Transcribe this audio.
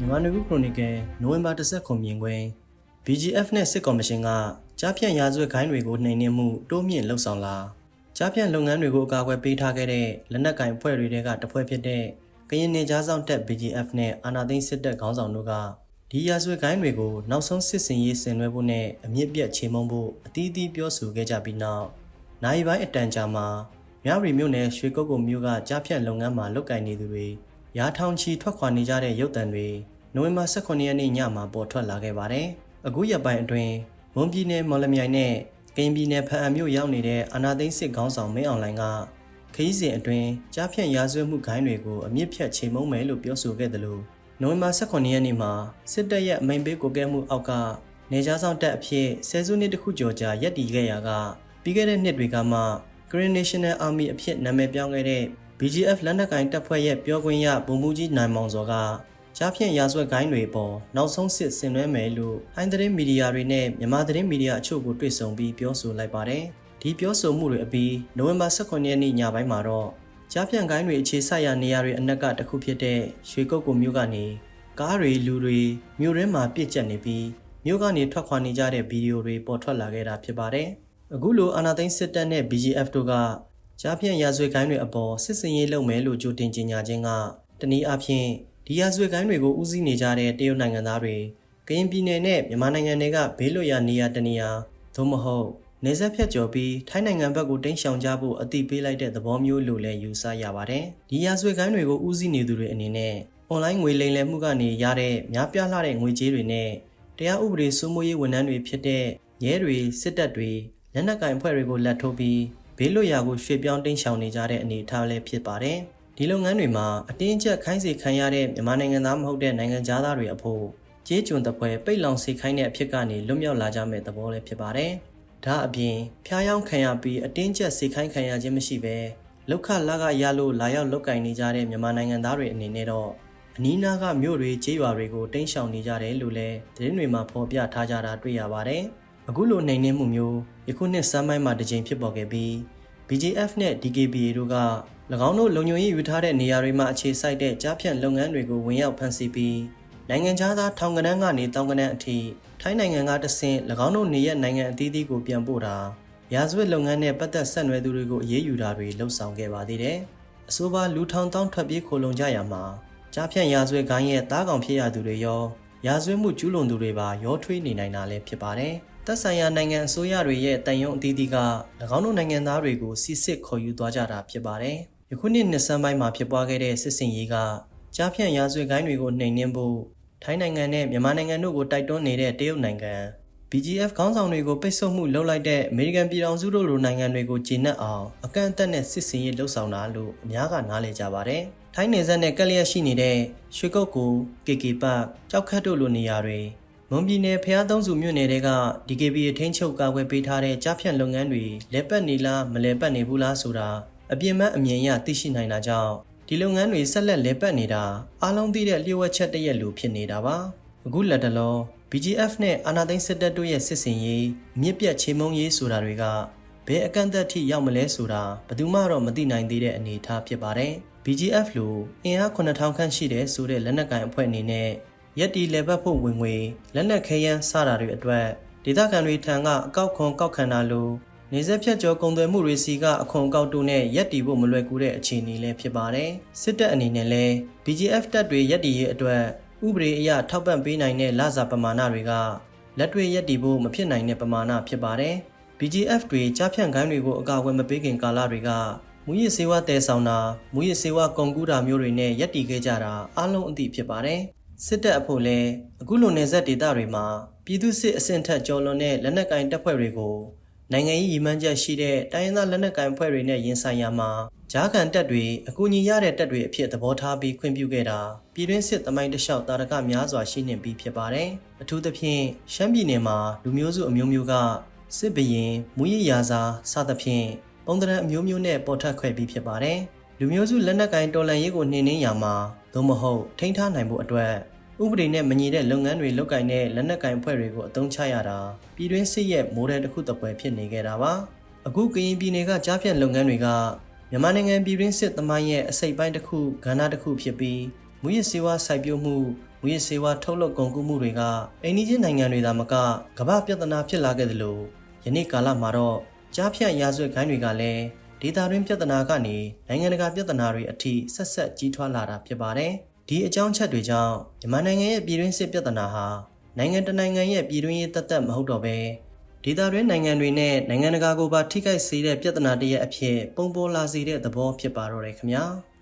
မြန်မာနေကူခရိုနီကယ်နိုဝင်ဘာ19မြင်ကွင်း BGF နဲ့စစ်ကော်မရှင်ကကြားဖြန့်ရာဇဝတ်ခိုင်းတွေကိုနှိမ်နင်းမှုတိုးမြင့်လှုပ်ဆောင်လာကြားဖြန့်လုပ်ငန်းတွေကိုအကာအကွယ်ပေးထားခဲ့တဲ့လက်နက်ကင်ဖွဲ့တွေကတစ်ဖွဲ့ဖြစ်တဲ့ကရင်နေကြားဆောင်တပ် BGF နဲ့အာနာသိန်းစစ်တပ်ခေါင်းဆောင်တို့ကဒီရာဇဝတ်ခိုင်းတွေကိုနောက်ဆုံးစစ်စင်ရေးဆင်နွှဲဖို့နဲ့အမြင့်ပြတ်ချေမှုန်းဖို့အသီးသီးပြောဆိုခဲ့ကြပြီးနောက်နိုင်ပိုင်းအတန်ကြာမှာမြရီမြို့နယ်ရွှေကုတ်ကုတ်မြို့ကကြားဖြန့်လုပ်ငန်းမှာလုပ်ကင်နေသူတွေရာထောင်ချီထွက်ခွာနေကြတဲ့ရုပ်တံတွေ နိုဝင်ဘာ18ရက်နေ့ညမှာပေါ်ထွက်လာခဲ့ပါတယ်။အခုရက်ပိုင်းအတွင်းမွန်ပြည်နယ်မော်လမြိုင်နဲ့ကရင်ပြည်နယ်ဖအံမြို့ရောက်နေတဲ့အာနာသိန်းစစ်ခေါင်းဆောင်မင်းအောင်လှိုင်ကခရီးစဉ်အတွင်းကြားဖြန့်ရာဇဝတ်မှုဂိုင်းတွေကိုအမြင့်ဖြတ်ချိန်မုံမယ်လို့ပြောဆိုခဲ့တယ်လို့နိုဝင်ဘာ18ရက်နေ့မှာစစ်တပ်ရဲ့အမိန်ပေးကိုကဲမှုအောက်ကနေကြားဆောင်တပ်အဖြစ်ဆယ်စုနှစ်တခုကျော်ကြာရပ်တည်ခဲ့ရာကပြီးခဲ့တဲ့နှစ်တွေကမှ Green National Army အဖြစ်နာမည်ပြောင်းခဲ့တဲ့ BGF လက်နက်ကင်တပ်ဖွဲ့ရဲ့ပြောခွင့်ရဗိုလ်မှူးကြီးနိုင်မောင်စောက ကြားဖြန့်ရာဇဝတ်ဂိုင်းတွေပေါ်နောက်ဆုံးစစ်ဆင်နွှဲမယ်လို့ဟိုင်းသတင်းမီဒီယာတွေနဲ့မြန်မာသတင်းမီဒီယာအချို့ကိုတွေ့ဆုံပြီးပြောဆိုလိုက်ပါတယ်။ဒီပြောဆိုမှုတွေအပြီးနိုဝင်ဘာ18ရက်နေ့ညပိုင်းမှာတော့ကြားဖြန့်ဂိုင်းတွေအခြေစိုက်ရာနေရာတွေအနက်ကတစ်ခုဖြစ်တဲ့ရွှေကုတ်ကုတ်မြို့ကနေကားတွေလူတွေမြို့ရင်းမှာပြစ်ကျက်နေပြီးမြို့ကနေထွက်ခွာနေကြတဲ့ဗီဒီယိုတွေပေါ်ထွက်လာခဲ့တာဖြစ်ပါတယ်။အခုလိုအာနာသိန်းစစ်တပ်နဲ့ BGF တို့ကကြားဖြန့်ရာဇဝတ်ကိုင်းတွေအပေါ်စစ်စင်ရေးလုပ်မယ်လို့ကြိုတင်ကြေညာခြင်းကတနည်းအားဖြင့် ဒီရာဇဝတ်ကိုင်းတွေကိုဦးစီးနေကြတဲ့တရုတ်နိုင်ငံသားတွေကရင်ပြည်နယ်နဲ့မြန်မာနိုင်ငံတွေကဘေးလွတ်ရာနေရာတနေရာသို့မဟုတ်နေဆက်ဖြတ်ကျော်ပြီးထိုင်းနိုင်ငံဘက်ကိုတိမ်းရှောင်ကြဖို့အတိပေးလိုက်တဲ့သဘောမျိုးလို့လည်းယူဆရပါတယ်။ဒီရာဇဝတ်ကိုင်းတွေကိုဦးစီးနေသူတွေအနေနဲ့အွန်လိုင်းငွေလိမ်လည်မှုကနေရတဲ့များပြားလှတဲ့ငွေကြေးတွေနဲ့တရားဥပဒေစိုးမိုးရေးဝန်ထမ်းတွေဖြစ်တဲ့ရဲတွေစစ်တပ်တွေလက်နက်ကင်အဖွဲ့တွေကိုလက်ထိုးပြီးဘေးလွတ်ရာကိုရွှေ့ပြောင်းတင်းရှောင်နေကြတဲ့အနေအထားလည်းဖြစ်ပါတယ်။ ဒီလုပ်ငန်းတွေမှာအတင်းအကျပ်ခိုင်းစေခံရတဲ့မြန်မာနိုင်ငံသားမဟုတ်တဲ့နိုင်ငံသားတွေအဖို့ကြေးကျွန်တပွဲပိတ်လောင်စေခိုင်းတဲ့အဖြစ်ကနေလွတ်မြောက်လာကြမဲ့သဘောလည်းဖြစ်ပါတယ်။ဒါအပြင်ဖျားယောင်းခံရပြီးအတင်းကျပ်စေခိုင်းခံရခြင်းမရှိဘဲလောက်ခလာကရလို့လာရောက်လောက်ကင်နေကြတဲ့မြန်မာနိုင်ငံသားတွေအနေနဲ့တော့အနီးနားကမြို့တွေကျေးရွာတွေကိုတင်းရှောင်နေကြတယ်လို့လည်းသတင်းတွေမှာဖော်ပြထားကြတာတွေ့ရပါတယ်။အခုလိုနှိမ်နင်းမှုမျိုးယခုနှစ်စမ်းပိုင်းမှာတစ်ကြိမ်ဖြစ်ပေါ်ခဲ့ပြီး BGF နဲ့ DKBA တို့က၎ င်းတို့လုံခြုံရေးယူထားတဲ့နေရာတွေမှာအခြေစိုက်တဲ့ကြားဖြတ်လုပ်ငန်းတွေကိုဝင်ရောက်ဖမ်းဆီးပြီးနိုင်ငံသားထောင်ကနန်းကနေတောင်ကနန်းအထိထိုင်းနိုင်ငံကတဆင့်၎င်းတို့နေရနိုင်ငံအသီးသီးကိုပြန်ပို့တာရာဇဝတ်လုပ်ငန်းနဲ့ပတ်သက်ဆက်နွယ်သူတွေကိုအရေးယူတာတွေလှုံ့ဆော်ခဲ့ပါသေးတယ်။အဆိုပါလူထောင်တောင်းထွက်ပြေးခိုလုံကြရမှာကြားဖြတ်ရာဇဝတ်ကိုင်းရဲ့တားကောင်ဖြစ်ရသူတွေရောရာဇဝတ်မှုကျူးလွန်သူတွေပါရောထွေးနေနိုင်တာလည်းဖြစ်ပါတယ်။သက်ဆိုင်ရာနိုင်ငံအစိုးရတွေရဲ့တန်ယုံအသီးသီးက၎င်းတို့နိုင်ငံသားတွေကိုစစ်စစ်ခေါ်ယူသွားကြတာဖြစ်ပါတယ်။ ယခုနှစ်နှစ်ဆန်းပိုင်းမှာဖြစ်ပွားခဲ့တဲ့စစ်စင်ရေးကကြားဖြန့်ရာဇဝတ်ကိုင်းတွေကိုနှိမ်နင်းဖို့ထိုင်းနိုင်ငံနဲ့မြန်မာနိုင်ငံတို့ကိုတိုက်တွန်းနေတဲ့တရုတ်နိုင်ငံ BGF ခေါင်းဆောင်တွေကိုပိတ်ဆို့မှုလုပ်လိုက်တဲ့အမေရိကန်ပြည်ထောင်စုတို့လိုနိုင်ငံတွေကိုဂျင်းနှက်အောင်အကန့်အသတ်နဲ့စစ်စင်ရေးလှုပ်ဆောင်တာလို့အများကနားလည်ကြပါတယ်။ထိုင်းနယ်စပ်နဲ့ကက်လျက်ရှိနေတဲ့ရွှေကုတ်ကူ KK ပတ်ကြောက်ခတ်တို့လိုနေရာတွေမွန်ပြည်နယ်ဖျားသုံးစုမြို့နယ်တွေက DKB အထင်းချုပ်ကာကွယ်ပေးထားတဲ့ကြားဖြတ်လုပ်ငန်းတွေလက်ပတ်နေလားမလဲပတ်နေဘူးလားဆိုတာ အပြင်းမဲ့အမြင်ရသိရှိနိုင်တာကြောင့်ဒီလုပ်ငန်းတွေဆက်လက်လဲပတ်နေတာအားလုံးသိတဲ့လျှို့ဝှက်ချက်တရက်လိုဖြစ်နေတာပါအခုလက်တလော BGF နဲ့အာနာသိန်းစစ်တပ်တို့ရဲ့စစ်စင်ရေးမြစ်ပြတ်ချေမှုန်းရေးဆိုတာတွေကဘယ်အကန့်အသတ်ထိရောက်မလဲဆိုတာဘယ်သူမှတော့မသိနိုင်သေးတဲ့အနေအထားဖြစ်ပါတယ် BGF လိုအင်အား9000ခန့်ရှိတဲ့ဆိုတဲ့လက်နက်ကိုင်အဖွဲ့အနေနဲ့ရက်တီလေပတ်ဖို့ဝင်ငွေလက်နက်ခဲယမ်းစတာတွေအတွက်ဒေသခံတွေထံကအကောက်ခွန်ကောက်ခံတာလို့ နေဆက်ဖြတ်ကျော်ကုန်သွယ်မှုတွေစီကအခွန်ကောက်တုနဲ့ရက်တီဖို့မလွယ်ကူတဲ့အခြေအနေလည်းဖြစ်ပါတယ်စစ်တပ်အနေနဲ့လည်း BGF တပ်တွေရက်တီရဲ့အတွက်ဥပဒေအရထောက်ပံ့ပေးနိုင်တဲ့လစာပမာဏတွေကလက်တွေ့ရက်တီဖို့မဖြစ်နိုင်တဲ့ပမာဏဖြစ်ပါတယ် BGF တွေကြားဖြန့်ခိုင်းတွေကိုအကာအကွယ်မပေးခင်ကာလတွေကမူရစ်စေဝါတဲဆောင်တာမူရစ်စေဝါကုန်ကူးတာမျိုးတွေနဲ့ရက်တီခဲ့ကြတာအလုံးအသည့်ဖြစ်ပါတယ်စစ်တပ်အဖို့လဲအခုလိုနေဆက်ဒေသတွေမှာပြည်သူစစ်အဆင့်ထက်ကျော်လွန်တဲ့လက်နက်ကင်တပ်ဖွဲ့တွေကို နိုင်ငံရေးရည်မှန်းချက်ရှိတဲ့တိုင်းရင်းသားလက်နက်ကင်ဖွဲ့တွေနဲ့ရင်ဆိုင်ရမှာဂျားကန်တပ်တွေအကူအညီရတဲ့တပ်တွေအဖြစ်သဘောထားပြီးခွင့်ပြုခဲ့တာပြည်တွင်းစစ်သမိုင်းတလျှောက်တာရကများစွာရှိနေပြီးဖြစ်ပါတယ်။အထူးသဖြင့်ရှမ်းပြည်နယ်မှာလူမျိုးစုအမျိုးမျိုးကစစ်ဘရင်မူရစ်ရာဇာစသဖြင့်ပုံသဏ္ဍာန်အမျိုးမျိုးနဲ့ပေါ်ထွက်ခဲ့ပြီးဖြစ်ပါတယ်။လူမျိုးစုလက်နက်ကင်တော်လှန်ရေးကိုနှိမ်နင်းရမှာသို့မဟုတ်ထိန်းထားနိုင်ဖို့အတွက် ဥပဒေနဲ့မညီတဲ့လုပ်ငန်းတွေလုပ်ကင်တဲ့လက်နက်ကင်ဖွဲ့တွေကိုအသုံးချရတာပြည်တွင်းစစ်ရဲ့မိုးတဲ့တစ်ခုတစ်ပွဲဖြစ်နေခဲ့တာပါအခုကရင်ပြည်နယ်ကကြားဖြတ်လုပ်ငန်းတွေကမြန်မာနိုင်ငံပြည်တွင်းစစ်သမိုင်းရဲ့အစိတ်ပိုင်းတစ်ခုကဏ္ဍတစ်ခုဖြစ်ပြီးမူရစ်စေဝါစိုက်ပျိုးမှုမူရစ်စေဝါထုတ်လုပ်ကုန်ကူးမှုတွေကအိန္ဒိချင်းနိုင်ငံတွေသာမကကမ္ဘာပြဿနာဖြစ်လာခဲ့သလိုယနေ့ကာလမှာတော့ကြားဖြတ်ရာဇဝတ်ခိုင်းတွေကလည်းဒေသတွင်းပြဿနာကနေနိုင်ငံတကာပြဿနာတွေအထိဆက်ဆက်ကြီးထွားလာတာဖြစ်ပါတယ်။ ဒီအကြောင်းချက်တွေကြောင့်မြန်မာနိုင်ငံရဲ့ပြည်တွင်းစစ်ပြဿနာဟာနိုင်ငံတစ်နိုင်ငံရဲ့ပြည်တွင်းရေးတသက်မဟုတ်တော့ဘဲဒေသတွင်းနိုင်ငံတွေနဲ့နိုင်ငံတကာကိုပါထိခိုက်စေတဲ့ပြဿနာတစ်ရပ်အဖြစ်ပုံပေါ်လာစေတဲ့သဘောဖြစ်ပါတော့တယ်ခင်ဗျာ။